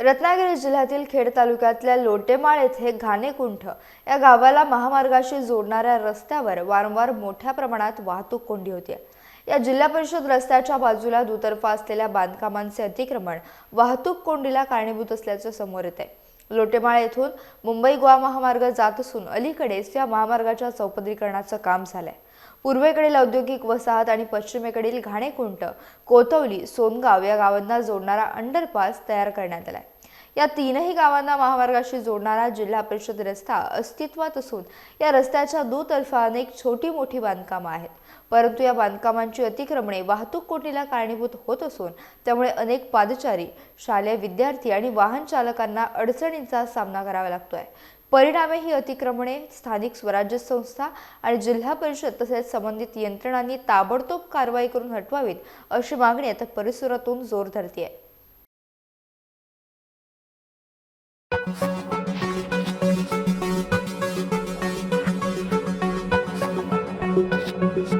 रत्नागिरी जिल्ह्यातील खेड तालुक्यातल्या लोटेमाळ येथे घाणेकुंठ या गावाला महामार्गाशी जोडणाऱ्या रस्त्यावर वारंवार मोठ्या प्रमाणात वाहतूक कोंडी होती. या जिल्हा परिषद रस्त्याच्या बाजूला दुतर्फा असलेल्या बांधकामांचे अतिक्रमण वाहतूक कोंडीला कारणीभूत असल्याचं समोर येत आहे लोटेमाळ येथून मुंबई गोवा महामार्ग जात असून अलीकडेच या महामार्गाच्या चौपदरीकरणाचं काम झालंय. पूर्वेकडील औद्योगिक वसाहत आणि पश्चिमेकडील घाणेकुंट कोतवली सोनगाव या गावांना जोडणारा अंडरपास तयार करण्यात आलाय. या तीनही गावांना महामार्गाशी जोडणारा जिल्हा परिषद रस्ता अस्तित्वात असून या रस्त्याच्या दुतर्फा अनेक छोटी मोठी बांधकामं आहेत. परंतु या बांधकामांची अतिक्रमणे वाहतूक कोटीला कारणीभूत होत असून त्यामुळे अनेक पादचारी शालेय विद्यार्थी आणि वाहन चालकांना अडचणींचा सामना करावा लागतोय. परिणामे ही अतिक्रमणे स्थानिक स्वराज्य संस्था आणि जिल्हा परिषद तसेच संबंधित यंत्रणांनी ताबडतोब कारवाई करून हटवावीत अशी मागणी आता परिसरातून जोर धरते Thank you.